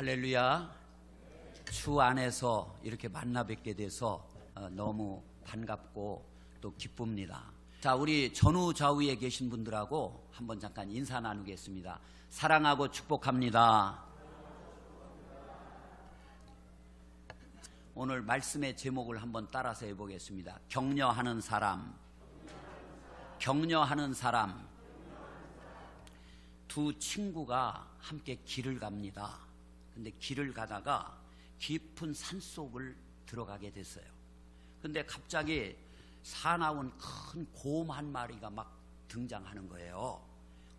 할렐루야. 주 안에서 이렇게 만나 뵙게 돼서 어, 너무 반갑고 또 기쁩니다. 자, 우리 전후 좌우에 계신 분들하고 한번 잠깐 인사 나누겠습니다. 사랑하고 축복합니다. 오늘 말씀의 제목을 한번 따라서 해보겠습니다. 격려하는 사람. 격려하는 사람. 두 친구가 함께 길을 갑니다. 근데 길을 가다가 깊은 산 속을 들어가게 됐어요. 근데 갑자기 사나운 큰 곰 한 마리가 막 등장하는 거예요.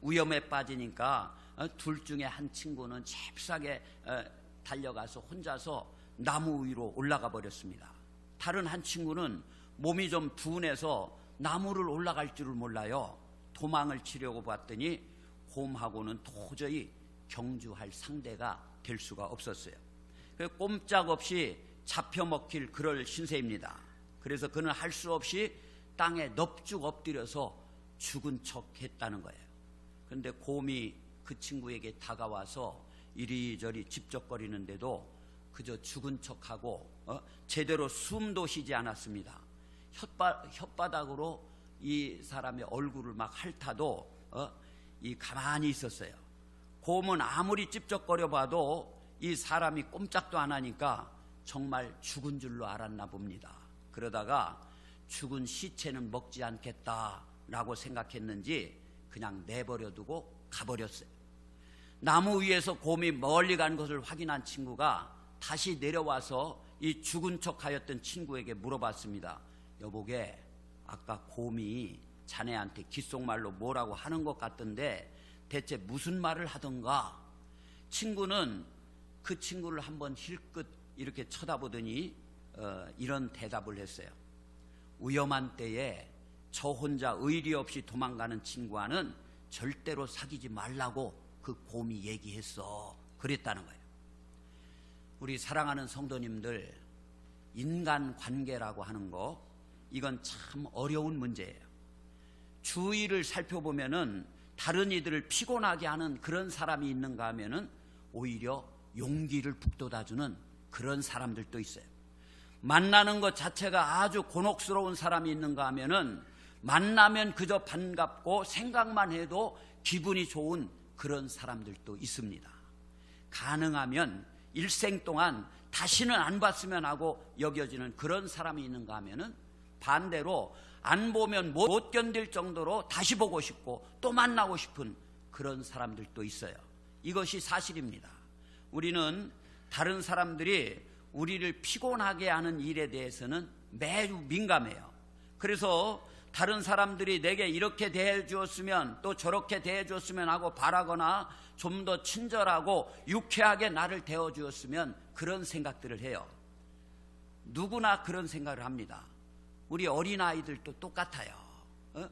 위험에 빠지니까 어, 둘 중에 한 친구는 잽싸게 어, 달려가서 혼자서 나무 위로 올라가 버렸습니다. 다른 한 친구는 몸이 좀 둔해서 나무를 올라갈 줄을 몰라요. 도망을 치려고 봤더니 곰하고는 도저히 경주할 상대가 될 수가 없었어요. 그 꼼짝없이 잡혀먹힐 그럴 신세입니다. 그래서 그는 할 수 없이 땅에 넙죽 엎드려서 죽은 척 했다는 거예요. 그런데 곰이 그 친구에게 다가와서 이리저리 집적거리는데도 그저 죽은 척하고 어? 제대로 숨도 쉬지 않았습니다. 혓바, 혓바닥으로 이 사람의 얼굴을 막 핥아도 어? 이 가만히 있었어요. 곰은 아무리 찝쩍거려 봐도 이 사람이 꼼짝도 안 하니까 정말 죽은 줄로 알았나 봅니다. 그러다가 죽은 시체는 먹지 않겠다라고 생각했는지 그냥 내버려 두고 가버렸어요. 나무 위에서 곰이 멀리 간 것을 확인한 친구가 다시 내려와서 이 죽은 척 하였던 친구에게 물어봤습니다. 여보게, 아까 곰이 자네한테 귓속말로 뭐라고 하는 것 같던데 대체 무슨 말을 하던가? 친구는 그 친구를 한번 힐끗 이렇게 쳐다보더니 어, 이런 대답을 했어요. 위험한 때에 저 혼자 의리 없이 도망가는 친구와는 절대로 사귀지 말라고 그 곰이 얘기했어. 그랬다는 거예요. 우리 사랑하는 성도님들, 인간 관계라고 하는 거, 이건 참 어려운 문제예요. 주위를 살펴보면은 다른 이들을 피곤하게 하는 그런 사람이 있는가 하면은 오히려 용기를 북돋아주는 그런 사람들도 있어요. 만나는 것 자체가 아주 곤혹스러운 사람이 있는가 하면은 만나면 그저 반갑고 생각만 해도 기분이 좋은 그런 사람들도 있습니다. 가능하면 일생 동안 다시는 안 봤으면 하고 여겨지는 그런 사람이 있는가 하면은 반대로 안 보면 못 견딜 정도로 다시 보고 싶고 또 만나고 싶은 그런 사람들도 있어요. 이것이 사실입니다. 우리는 다른 사람들이 우리를 피곤하게 하는 일에 대해서는 매우 민감해요. 그래서 다른 사람들이 내게 이렇게 대해 주었으면 또 저렇게 대해 주었으면 하고 바라거나 좀 더 친절하고 유쾌하게 나를 대해 주었으면 그런 생각들을 해요. 누구나 그런 생각을 합니다. 우리 어린아이들도 똑같아요. 어?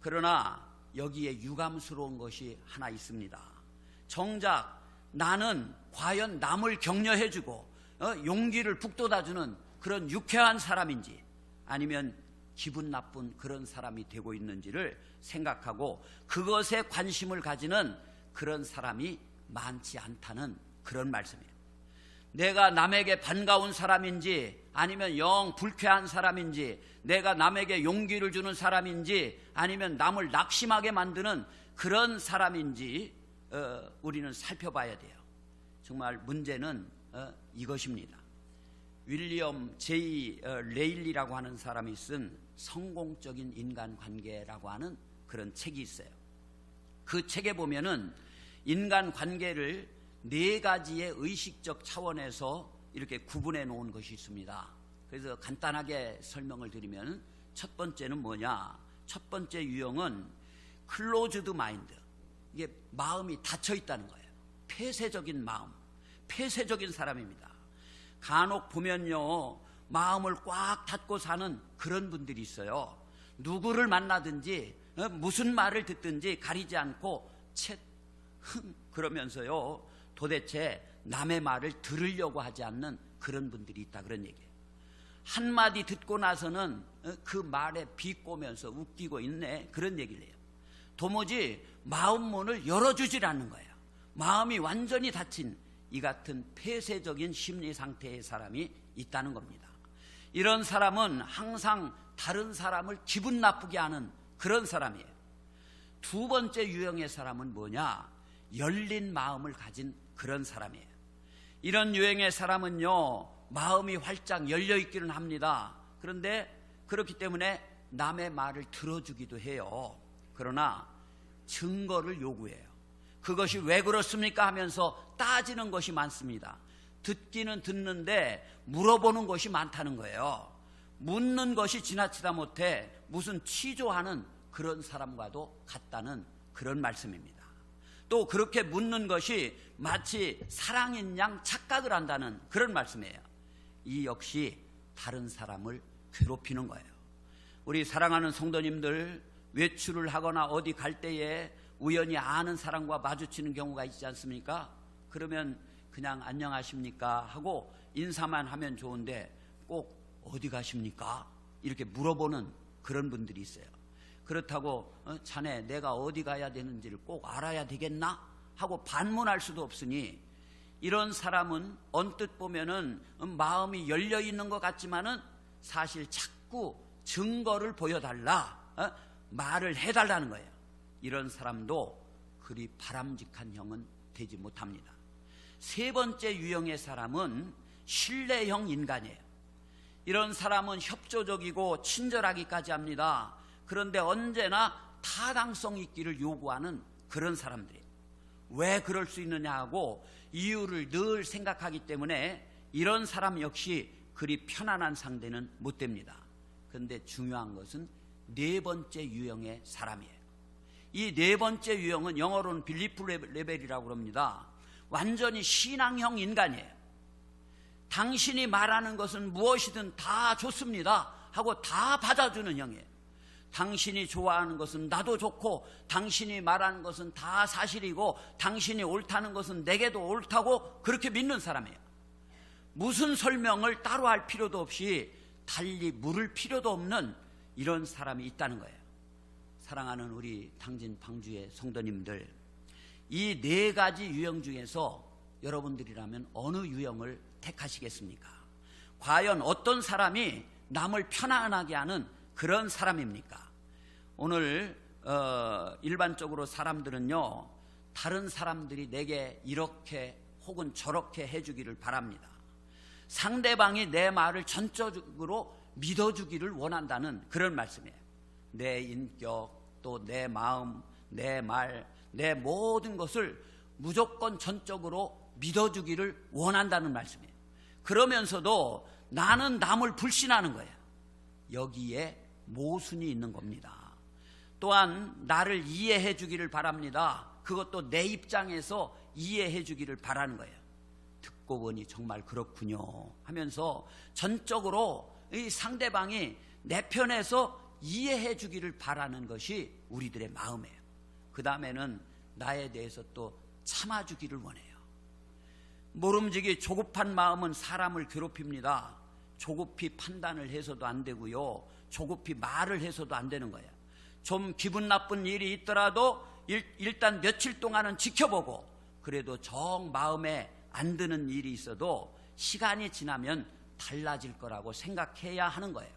그러나 여기에 유감스러운 것이 하나 있습니다. 정작 나는 과연 남을 격려해주고 어? 용기를 북돋아주는 그런 유쾌한 사람인지 아니면 기분 나쁜 그런 사람이 되고 있는지를 생각하고 그것에 관심을 가지는 그런 사람이 많지 않다는 그런 말씀이에요. 내가 남에게 반가운 사람인지 아니면 영 불쾌한 사람인지 내가 남에게 용기를 주는 사람인지 아니면 남을 낙심하게 만드는 그런 사람인지 어, 우리는 살펴봐야 돼요. 정말 문제는 어, 이것입니다. 윌리엄 제이 어, 레일리라고 하는 사람이 쓴 성공적인 인간관계라고 하는 그런 책이 있어요. 그 책에 보면은 인간관계를 네 가지의 의식적 차원에서 이렇게 구분해 놓은 것이 있습니다. 그래서 간단하게 설명을 드리면 첫 번째는 뭐냐? 첫 번째 유형은 클로즈드 마인드. 이게 마음이 닫혀 있다는 거예요. 폐쇄적인 마음, 폐쇄적인 사람입니다. 간혹 보면요, 마음을 꽉 닫고 사는 그런 분들이 있어요. 누구를 만나든지 어, 무슨 말을 듣든지 가리지 않고 채, 흥 그러면서요. 도대체 남의 말을 들으려고 하지 않는 그런 분들이 있다 그런 얘기예요. 한마디 듣고 나서는 어, 그 말에 비꼬면서 웃기고 있네 그런 얘기를 해요. 도무지 마음 문을 열어주질 않는 거예요. 마음이 완전히 닫힌 이 같은 폐쇄적인 심리 상태의 사람이 있다는 겁니다. 이런 사람은 항상 다른 사람을 기분 나쁘게 하는 그런 사람이에요. 두 번째 유형의 사람은 뭐냐? 열린 마음을 가진 그런 사람이에요. 이런 유형의 사람은요, 마음이 활짝 열려 있기는 합니다. 그런데 그렇기 때문에 남의 말을 들어주기도 해요. 그러나 증거를 요구해요. 그것이 왜 그렇습니까 하면서 따지는 것이 많습니다. 듣기는 듣는데 물어보는 것이 많다는 거예요. 묻는 것이 지나치다 못해 무슨 취조하는 그런 사람과도 같다는 그런 말씀입니다. 또 그렇게 묻는 것이 마치 사랑인 양 착각을 한다는 그런 말씀이에요. 이 역시 다른 사람을 괴롭히는 거예요. 우리 사랑하는 성도님들 외출을 하거나 어디 갈 때에 우연히 아는 사람과 마주치는 경우가 있지 않습니까? 그러면 그냥 안녕하십니까 하고 인사만 하면 좋은데 꼭 어디 가십니까? 이렇게 물어보는 그런 분들이 있어요. 그렇다고 어, 자네 내가 어디 가야 되는지를 꼭 알아야 되겠나? 하고 반문할 수도 없으니 이런 사람은 언뜻 보면은 마음이 열려 있는 것 같지만은 사실 자꾸 증거를 보여달라 어? 말을 해달라는 거예요. 이런 사람도 그리 바람직한 형은 되지 못합니다. 세 번째 유형의 사람은 신뢰형 인간이에요. 이런 사람은 협조적이고 친절하기까지 합니다. 그런데 언제나 타당성 있기를 요구하는 그런 사람들이에요. 왜 그럴 수 있느냐 하고 이유를 늘 생각하기 때문에 이런 사람 역시 그리 편안한 상대는 못 됩니다. 그런데 중요한 것은 네 번째 유형의 사람이에요. 이 네 번째 유형은 영어로는 빌리프 레벨이라고 합니다. 완전히 신앙형 인간이에요. 당신이 말하는 것은 무엇이든 다 좋습니다. 하고 다 받아주는 형이에요. 당신이 좋아하는 것은 나도 좋고, 당신이 말하는 것은 다 사실이고, 당신이 옳다는 것은 내게도 옳다고 그렇게 믿는 사람이에요. 무슨 설명을 따로 할 필요도 없이 달리 물을 필요도 없는 이런 사람이 있다는 거예요. 사랑하는 우리 당진 방주의 성도님들, 이 네 가지 유형 중에서 여러분들이라면 어느 유형을 택하시겠습니까? 과연 어떤 사람이 남을 편안하게 하는 그런 사람입니까? 오늘 어, 일반적으로 사람들은요 다른 사람들이 내게 이렇게 혹은 저렇게 해주기를 바랍니다. 상대방이 내 말을 전적으로 믿어주기를 원한다는 그런 말씀이에요. 내 인격, 또 내 마음, 내 말, 내 모든 것을 무조건 전적으로 믿어주기를 원한다는 말씀이에요. 그러면서도 나는 남을 불신하는 거예요. 여기에 모순이 있는 겁니다. 또한 나를 이해해 주기를 바랍니다. 그것도 내 입장에서 이해해 주기를 바라는 거예요. 듣고 보니 정말 그렇군요 하면서 전적으로 이 상대방이 내 편에서 이해해 주기를 바라는 것이 우리들의 마음이에요. 그 다음에는 나에 대해서 또 참아주기를 원해요. 모름지기 조급한 마음은 사람을 괴롭힙니다. 조급히 판단을 해서도 안 되고요. 조급히 말을 해서도 안 되는 거예요. 좀 기분 나쁜 일이 있더라도 일, 단 며칠 동안은 지켜보고 그래도 정 마음에 안 드는 일이 있어도 시간이 지나면 달라질 거라고 생각해야 하는 거예요.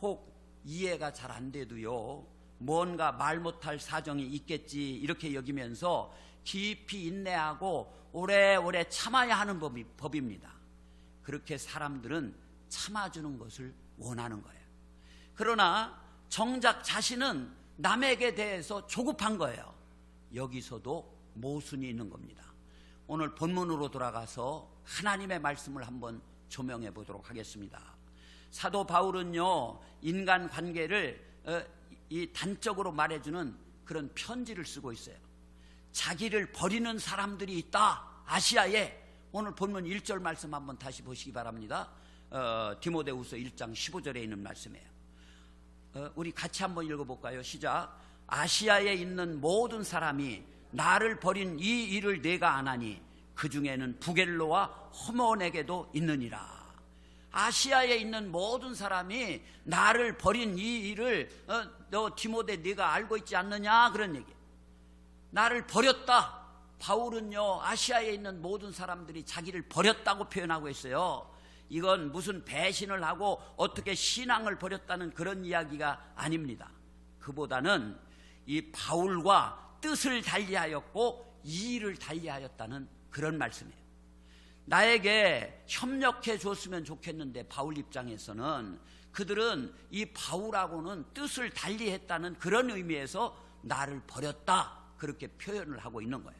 혹 이해가 잘 안 돼도요. 뭔가 말 못할 사정이 있겠지 이렇게 여기면서 깊이 인내하고 오래오래 참아야 하는 법이, 법입니다. 그렇게 사람들은 참아주는 것을 원하는 거예요. 그러나 정작 자신은 남에게 대해서 조급한 거예요. 여기서도 모순이 있는 겁니다. 오늘 본문으로 돌아가서 하나님의 말씀을 한번 조명해 보도록 하겠습니다. 사도 바울은요, 인간 관계를 어, 이 단적으로 말해주는 그런 편지를 쓰고 있어요. 자기를 버리는 사람들이 있다. 아시아에 오늘 본문 1절 말씀 한번 다시 보시기 바랍니다. 어, 디모데후서 1장 15절에 있는 말씀이에요. 어, 우리 같이 한번 읽어볼까요? 시작. 아시아에 있는 모든 사람이 나를 버린 이 일을 내가 안 하니 그 중에는 부겔로와 허몬에게도 있느니라. 아시아에 있는 모든 사람이 나를 버린 이 일을 어, 너 디모데 네가 알고 있지 않느냐 그런 얘기. 나를 버렸다. 바울은요 아시아에 있는 모든 사람들이 자기를 버렸다고 표현하고 있어요. 이건 무슨 배신을 하고 어떻게 신앙을 버렸다는 그런 이야기가 아닙니다. 그보다는 이 바울과 뜻을 달리하였고 이의를 달리하였다는 그런 말씀이에요. 나에게 협력해 줬으면 좋겠는데 바울 입장에서는 그들은 이 바울하고는 뜻을 달리했다는 그런 의미에서 나를 버렸다 그렇게 표현을 하고 있는 거예요.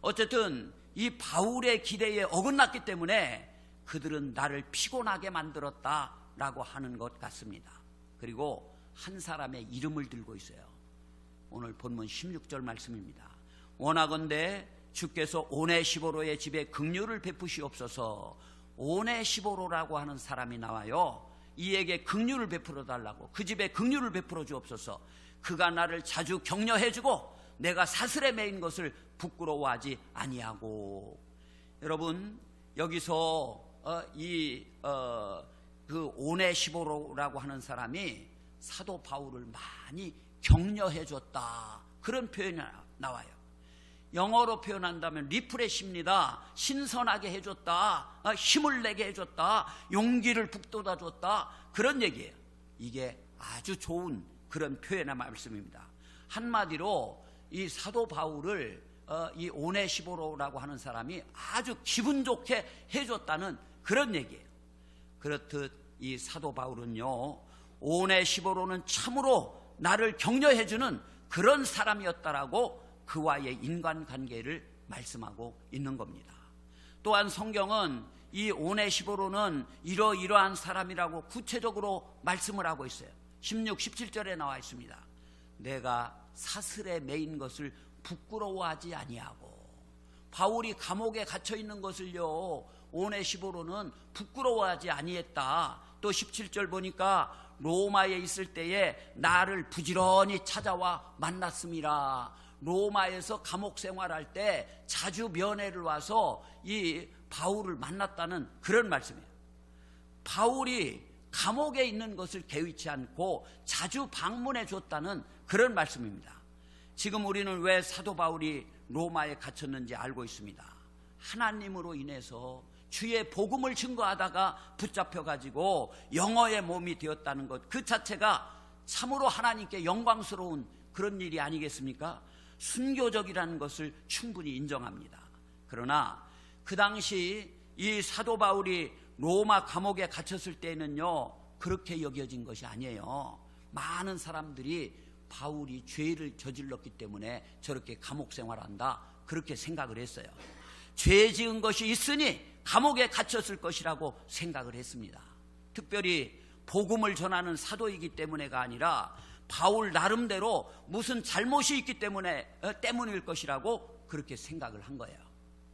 어쨌든 이 바울의 기대에 어긋났기 때문에 그들은 나를 피곤하게 만들었다라고 하는 것 같습니다. 그리고 한 사람의 이름을 들고 있어요. 오늘 본문 16절 말씀입니다. 원하건대 주께서 오네시보로의 집에 긍휼을 베푸시옵소서. 오네시보로라고 하는 사람이 나와요. 이에게 긍휼을 베풀어 달라고 그 집에 긍휼을 베풀어 주옵소서. 그가 나를 자주 격려해 주고 내가 사슬에 매인 것을 부끄러워하지 아니하고 여러분 여기서 어, 이 그 오네시보로라고 하는 사람이 사도 바울을 많이 격려해 줬다 그런 표현이 나와요. 영어로 표현한다면 리프레시입니다. 신선하게 해줬다. 아, 힘을 내게 해줬다. 용기를 북돋아 줬다. 그런 얘기예요. 이게 아주 좋은 그런 표현의 말씀입니다. 한마디로 이 사도 바울을 어, 이 오네시보로라고 하는 사람이 아주 기분 좋게 해줬다는 그런 얘기예요. 그렇듯 이 사도 바울은요, 오네시보로는 참으로 나를 격려해주는 그런 사람이었다라고 그와의 인간관계를 말씀하고 있는 겁니다. 또한 성경은 이 오네시보로는 이러이러한 사람이라고 구체적으로 말씀을 하고 있어요. 16, 17절에 나와 있습니다. 내가 사슬에 매인 것을 부끄러워하지 아니하고 바울이 감옥에 갇혀 있는 것을요 오네시보로는 부끄러워하지 아니했다. 또 17절 보니까 로마에 있을 때에 나를 부지런히 찾아와 만났습니다. 로마에서 감옥 생활할 때 자주 면회를 와서 이 바울을 만났다는 그런 말씀이에요. 바울이 감옥에 있는 것을 개의치 않고 자주 방문해 줬다는 그런 말씀입니다. 지금 우리는 왜 사도 바울이 로마에 갇혔는지 알고 있습니다. 하나님으로 인해서 주의 복음을 증거하다가 붙잡혀 가지고 영어의 몸이 되었다는 것 그 자체가 참으로 하나님께 영광스러운 그런 일이 아니겠습니까? 순교적이라는 것을 충분히 인정합니다. 그러나 그 당시 이 사도 바울이 로마 감옥에 갇혔을 때는요, 그렇게 여겨진 것이 아니에요. 많은 사람들이 바울이 죄를 저질렀기 때문에 저렇게 감옥 생활한다. 그렇게 생각을 했어요. 죄 지은 것이 있으니 감옥에 갇혔을 것이라고 생각을 했습니다. 특별히 복음을 전하는 사도이기 때문에가 아니라 바울 나름대로 무슨 잘못이 있기 때문에 어, 때문일 것이라고 그렇게 생각을 한 거예요.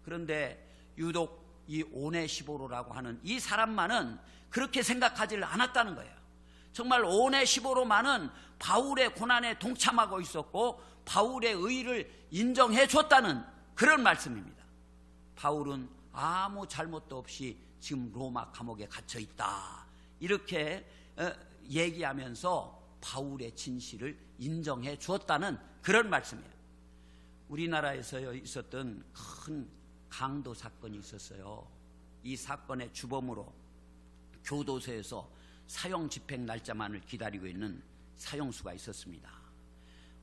그런데 유독 이 오네시보로라고 하는 이 사람만은 그렇게 생각하지를 않았다는 거예요. 정말 오네시보로만은 바울의 고난에 동참하고 있었고 바울의 의를 인정해 줬다는 그런 말씀입니다. 바울은 아무 잘못도 없이 지금 로마 감옥에 갇혀 있다. 이렇게 어, 얘기하면서 바울의 진실을 인정해 주었다는 그런 말씀이에요. 우리나라에서 있었던 큰 강도 사건이 있었어요. 이 사건의 주범으로 교도소에서 사형 집행 날짜만을 기다리고 있는 사형수가 있었습니다.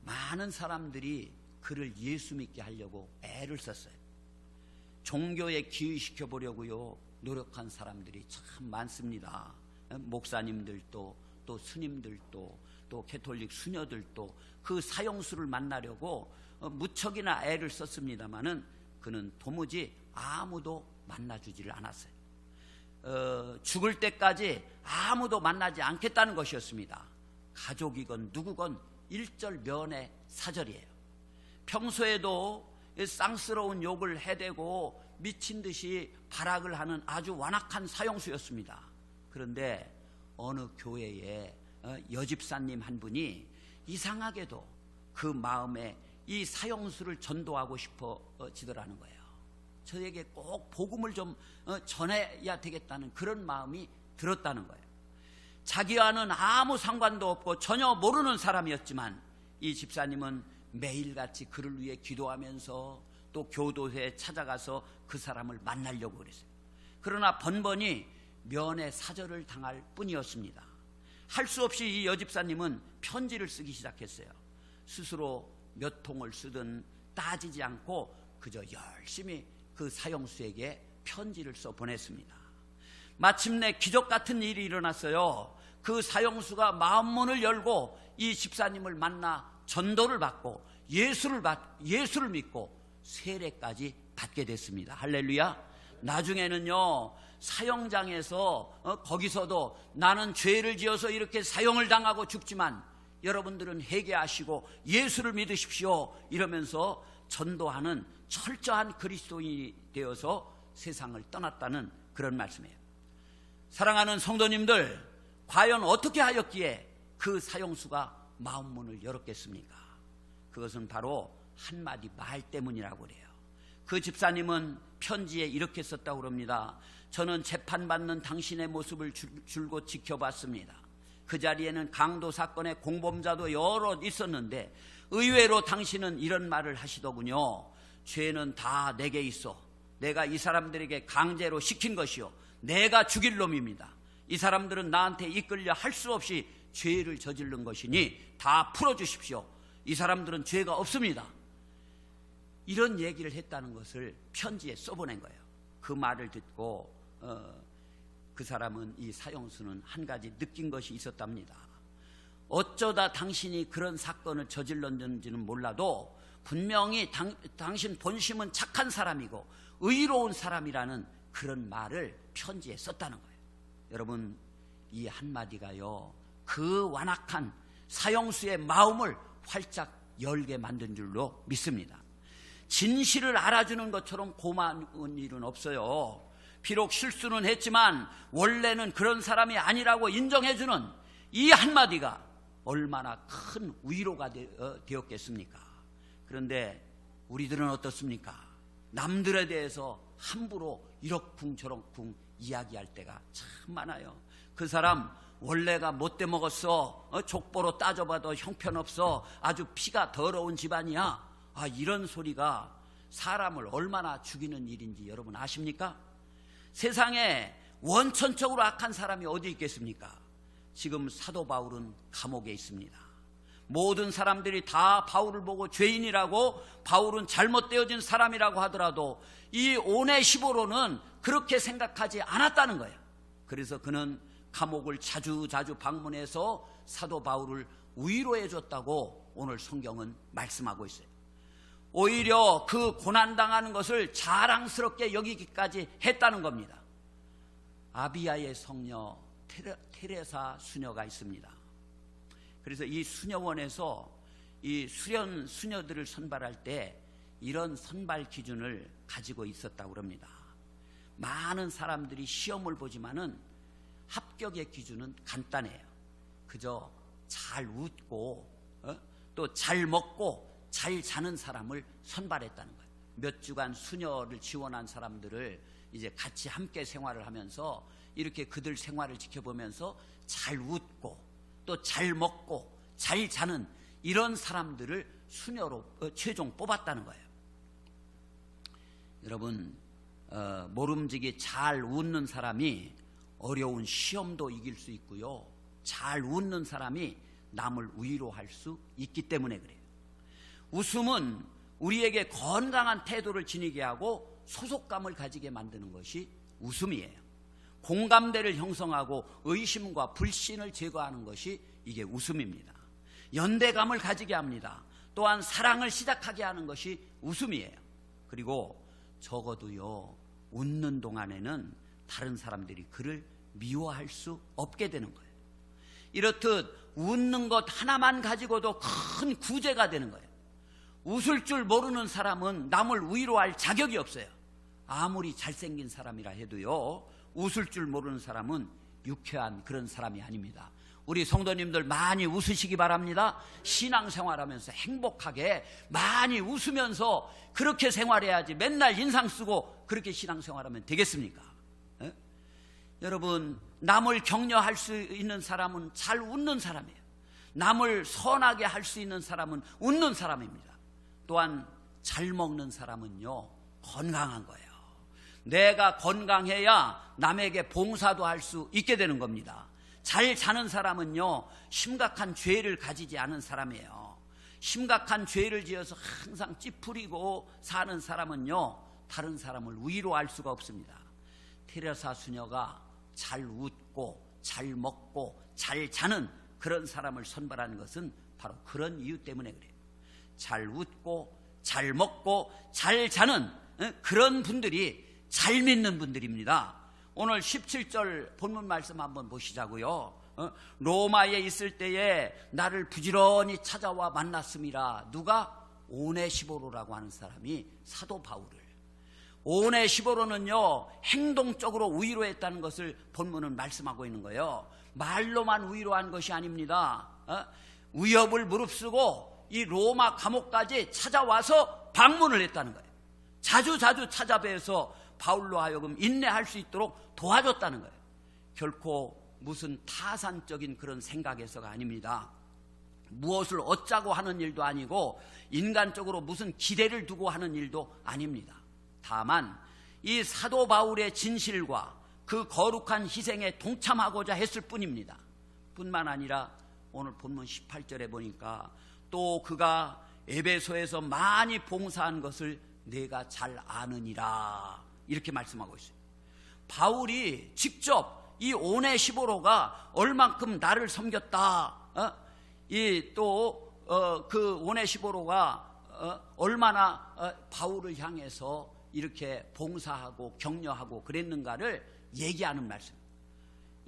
많은 사람들이 그를 예수 믿게 하려고 애를 썼어요. 종교에 기의시켜 보려고요 노력한 사람들이 참 많습니다. 목사님들도 또 스님들도 또 캐톨릭 수녀들도 그 사형수를 만나려고 어, 무척이나 애를 썼습니다마는 그는 도무지 아무도 만나주지를 않았어요. 어, 죽을 때까지 아무도 만나지 않겠다는 것이었습니다. 가족이건 누구건 일절 면의 사절이에요. 평소에도 쌍스러운 욕을 해대고 미친 듯이 발악을 하는 아주 완악한 사형수였습니다. 그런데 어느 교회에 어, 여집사님 한 분이 이상하게도 그 마음에 이 사형수를 전도하고 싶어지더라는 거예요. 저에게 꼭 복음을 좀 어, 전해야 되겠다는 그런 마음이 들었다는 거예요. 자기와는 아무 상관도 없고 전혀 모르는 사람이었지만 이 집사님은 매일같이 그를 위해 기도하면서 또 교도소에 찾아가서 그 사람을 만나려고 그랬어요. 그러나 번번이 면회 사절을 당할 뿐이었습니다. 할 수 없이 이 여집사님은 편지를 쓰기 시작했어요. 스스로 몇 통을 쓰든 따지지 않고 그저 열심히 그 사형수에게 편지를 써 보냈습니다. 마침내 기적 같은 일이 일어났어요. 그 사형수가 마음문을 열고 이 집사님을 만나 전도를 받고 예수를 받, 예수를 믿고 세례까지 받게 됐습니다. 할렐루야. 나중에는요, 사형장에서, 어, 거기서도 나는 죄를 지어서 이렇게 사형을 당하고 죽지만 여러분들은 회개하시고 예수를 믿으십시오. 이러면서 전도하는 철저한 그리스도인이 되어서 세상을 떠났다는 그런 말씀이에요. 사랑하는 성도님들, 과연 어떻게 하였기에 그 사형수가 마음 문을 열었겠습니까? 그것은 바로 한마디 말 때문이라고 그래요. 그 집사님은 편지에 이렇게 썼다고 그럽니다. 저는 재판받는 당신의 모습을 줄, 줄곧 지켜봤습니다. 그 자리에는 강도 사건의 공범자도 여러 있었는데 의외로 당신은 이런 말을 하시더군요. 죄는 다 내게 있어. 내가 이 사람들에게 강제로 시킨 것이요. 내가 죽일 놈입니다. 이 사람들은 나한테 이끌려 할 수 없이 죄를 저지른 것이니 다 풀어주십시오. 이 사람들은 죄가 없습니다. 이런 얘기를 했다는 것을 편지에 써보낸 거예요. 그 말을 듣고 어, 그 사람은 이 사형수는 한 가지 느낀 것이 있었답니다. 어쩌다 당신이 그런 사건을 저질렀는지는 몰라도 분명히 당, 당신 본심은 착한 사람이고 의로운 사람이라는 그런 말을 편지에 썼다는 거예요. 여러분 이 한마디가요 그 완악한 사형수의 마음을 활짝 열게 만든 줄로 믿습니다. 진실을 알아주는 것처럼 고마운 일은 없어요. 비록 실수는 했지만 원래는 그런 사람이 아니라고 인정해주는 이 한마디가 얼마나 큰 위로가 어, 되었겠습니까? 그런데 우리들은 어떻습니까? 남들에 대해서 함부로 이럭쿵저럭쿵 이야기할 때가 참 많아요. 그 사람 원래가 못돼 먹었어. 어, 족보로 따져봐도 형편없어. 아주 피가 더러운 집안이야. 아, 이런 소리가 사람을 얼마나 죽이는 일인지 여러분 아십니까? 세상에 원천적으로 악한 사람이 어디 있겠습니까? 지금 사도 바울은 감옥에 있습니다. 모든 사람들이 다 바울을 보고 죄인이라고 바울은 잘못되어진 사람이라고 하더라도 이 오네시보로는 그렇게 생각하지 않았다는 거예요. 그래서 그는 감옥을 자주 자주 방문해서 사도 바울을 위로해 줬다고 오늘 성경은 말씀하고 있어요. 오히려 그 고난당하는 것을 자랑스럽게 여기기까지 했다는 겁니다. 아비아의 성녀 테레, 테레사 수녀가 있습니다. 그래서 이 수녀원에서 이 수련 수녀들을 선발할 때 이런 선발 기준을 가지고 있었다고 합니다. 많은 사람들이 시험을 보지만은 합격의 기준은 간단해요. 그저 잘 웃고 어? 또잘 먹고 잘 자는 사람을 선발했다는 거예요. 몇 주간 수녀를 지원한 사람들을 이제 같이 함께 생활을 하면서 이렇게 그들 생활을 지켜보면서 잘 웃고 또 잘 먹고 잘 자는 이런 사람들을 수녀로 어, 최종 뽑았다는 거예요. 여러분 어, 모름지기 잘 웃는 사람이 어려운 시험도 이길 수 있고요. 잘 웃는 사람이 남을 위로할 수 있기 때문에 그래요. 웃음은 우리에게 건강한 태도를 지니게 하고 소속감을 가지게 만드는 것이 웃음이에요. 공감대를 형성하고 의심과 불신을 제거하는 것이 이게 웃음입니다. 연대감을 가지게 합니다. 또한 사랑을 시작하게 하는 것이 웃음이에요. 그리고 적어도요, 웃는 동안에는 다른 사람들이 그를 미워할 수 없게 되는 거예요. 이렇듯 웃는 것 하나만 가지고도 큰 구제가 되는 거예요. 웃을 줄 모르는 사람은 남을 위로할 자격이 없어요. 아무리 잘생긴 사람이라 해도요, 웃을 줄 모르는 사람은 유쾌한 그런 사람이 아닙니다. 우리 성도님들 많이 웃으시기 바랍니다. 신앙생활 하면서 행복하게 많이 웃으면서 그렇게 생활해야지 맨날 인상 쓰고 그렇게 신앙생활 하면 되겠습니까? 에? 여러분, 남을 격려할 수 있는 사람은 잘 웃는 사람이에요. 남을 선하게 할 수 있는 사람은 웃는 사람입니다. 또한 잘 먹는 사람은요, 건강한 거예요. 내가 건강해야 남에게 봉사도 할 수 있게 되는 겁니다. 잘 자는 사람은요, 심각한 죄를 가지지 않은 사람이에요. 심각한 죄를 지어서 항상 찌푸리고 사는 사람은요, 다른 사람을 위로할 수가 없습니다. 테레사 수녀가 잘 웃고, 잘 먹고, 잘 자는 그런 사람을 선발하는 것은 바로 그런 이유 때문에 그래요. 잘 웃고, 잘 먹고, 잘 자는 어, 그런 분들이 잘 믿는 분들입니다. 오늘 17절 본문 말씀 한번 보시자고요. 어? 로마에 있을 때에 나를 부지런히 찾아와 만났음이라 누가 오네시보로라고 하는 사람이 사도 바울을 오네시보로는요 행동적으로 위로했다는 것을 본문은 말씀하고 있는 거예요. 말로만 위로한 것이 아닙니다. 어? 위협을 무릅쓰고 이 로마 감옥까지 찾아와서 방문을 했다는 거예요. 자주 자주 찾아뵈서 바울로 하여금 인내할 수 있도록 도와줬다는 거예요. 결코 무슨 타산적인 그런 생각에서가 아닙니다. 무엇을 얻자고 하는 일도 아니고 인간적으로 무슨 기대를 두고 하는 일도 아닙니다. 다만 이 사도 바울의 진실과 그 거룩한 희생에 동참하고자 했을 뿐입니다. 뿐만 아니라 오늘 본문 18절에 보니까 또 그가 에베소에서 많이 봉사한 것을 내가 잘 아느니라 이렇게 말씀하고 있어요. 바울이 직접 이 오네시보로가 얼만큼 나를 섬겼다. 어? 이또그 오네시보로가 어, 얼마나 어, 바울을 향해서 이렇게 봉사하고 격려하고 그랬는가를 얘기하는 말씀.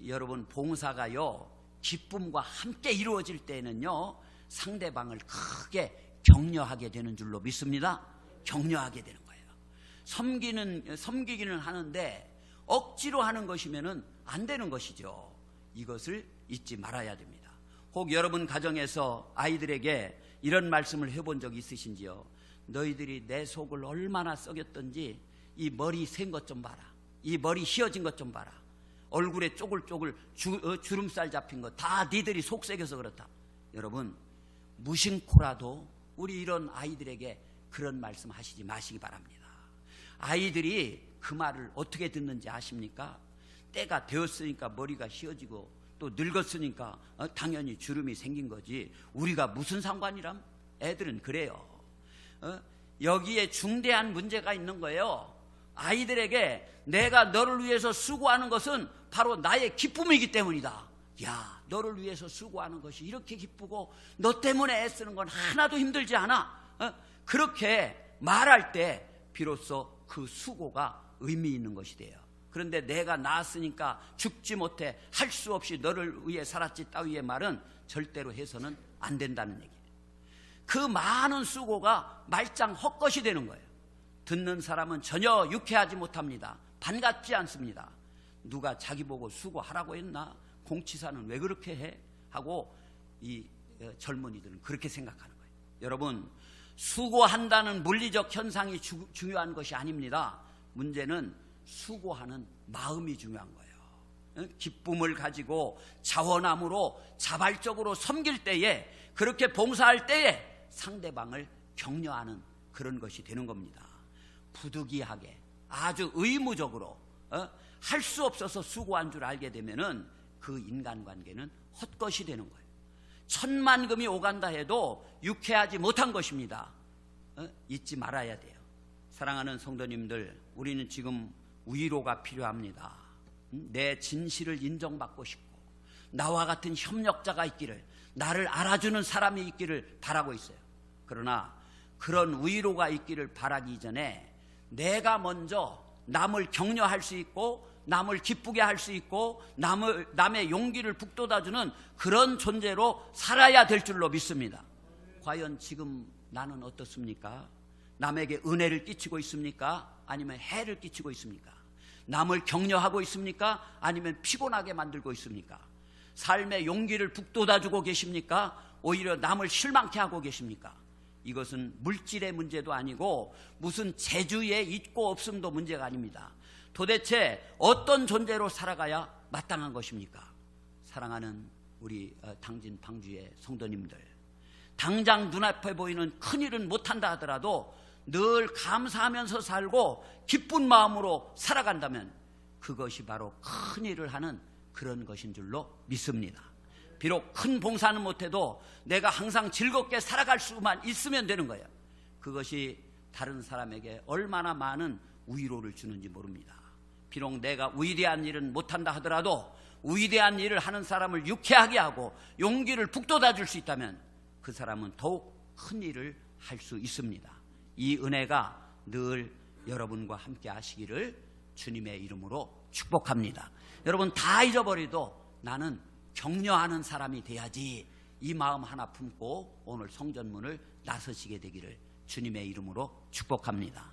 여러분 봉사가요 기쁨과 함께 이루어질 때는요 상대방을 크게 격려하게 되는 줄로 믿습니다. 격려하게 되는 거예요. 섬기는 섬기기는 하는데 억지로 하는 것이면은 안 되는 것이죠. 이것을 잊지 말아야 됩니다. 혹 여러분 가정에서 아이들에게 이런 말씀을 해본 적 있으신지요? 너희들이 내 속을 얼마나 썩였던지 이 머리 센 것 좀 봐라. 이 머리 휘어진 것 좀 봐라. 얼굴에 쪼글쪼글 주, 어, 주름살 잡힌 거다 니들이 속색여서 그렇다. 여러분 무심코라도 우리 이런 아이들에게 그런 말씀 하시지 마시기 바랍니다. 아이들이 그 말을 어떻게 듣는지 아십니까? 때가 되었으니까 머리가 휘어지고 또 늙었으니까 어, 당연히 주름이 생긴 거지 우리가 무슨 상관이람? 애들은 그래요. 어? 여기에 중대한 문제가 있는 거예요. 아이들에게 내가 너를 위해서 수고하는 것은 바로 나의 기쁨이기 때문이다. 야, 너를 위해서 수고하는 것이 이렇게 기쁘고 너 때문에 애쓰는 건 하나도 힘들지 않아. 어? 그렇게 말할 때 비로소 그 수고가 의미 있는 것이 돼요. 그런데 내가 나았으니까 죽지 못해 할 수 없이 너를 위해 살았지 따위의 말은 절대로 해서는 안 된다는 얘기예요. 그 많은 수고가 말짱 헛것이 되는 거예요. 듣는 사람은 전혀 유쾌하지 못합니다. 반갑지 않습니다. 누가 자기 보고 수고하라고 했나? 공치사는 왜 그렇게 해? 하고 이 어, 젊은이들은 그렇게 생각하는 거예요. 여러분, 수고한다는 물리적 현상이 주, 중요한 것이 아닙니다. 문제는 수고하는 마음이 중요한 거예요. 어? 기쁨을 가지고 자원함으로 자발적으로 섬길 때에 그렇게 봉사할 때에 상대방을 격려하는 그런 것이 되는 겁니다. 부득이하게 아주 의무적으로 어? 할 수 없어서 수고한 줄 알게 되면은 그 인간관계는 헛것이 되는 거예요. 천만 금이 오간다 해도 유쾌하지 못한 것입니다. 어? 잊지 말아야 돼요. 사랑하는 성도님들, 우리는 지금 위로가 필요합니다. 음? 내 진실을 인정받고 싶고 나와 같은 협력자가 있기를 나를 알아주는 사람이 있기를 바라고 있어요. 그러나 그런 위로가 있기를 바라기 전에 내가 먼저 남을 격려할 수 있고 남을 기쁘게 할 수 있고 남을 남의 용기를 북돋아주는 그런 존재로 살아야 될 줄로 믿습니다. 과연 지금 나는 어떻습니까? 남에게 은혜를 끼치고 있습니까? 아니면 해를 끼치고 있습니까? 남을 격려하고 있습니까? 아니면 피곤하게 만들고 있습니까? 삶의 용기를 북돋아주고 계십니까? 오히려 남을 실망케 하고 계십니까? 이것은 물질의 문제도 아니고 무슨 재주에 있고 없음도 문제가 아닙니다. 도대체 어떤 존재로 살아가야 마땅한 것입니까? 사랑하는 우리 어, 당진 방주의 성도님들. 당장 눈앞에 보이는 큰 일은 못한다 하더라도 늘 감사하면서 살고 기쁜 마음으로 살아간다면 그것이 바로 큰 일을 하는 그런 것인 줄로 믿습니다. 비록 큰 봉사는 못해도 내가 항상 즐겁게 살아갈 수만 있으면 되는 거예요. 그것이 다른 사람에게 얼마나 많은 위로를 주는지 모릅니다. 비록 내가 위대한 일은 못한다 하더라도 위대한 일을 하는 사람을 유쾌하게 하고 용기를 북돋아 줄 수 있다면 그 사람은 더욱 큰 일을 할 수 있습니다. 이 은혜가 늘 여러분과 함께 하시기를 주님의 이름으로 축복합니다. 여러분 다 잊어버려도 나는 격려하는 사람이 돼야지 이 마음 하나 품고 오늘 성전문을 나서시게 되기를 주님의 이름으로 축복합니다.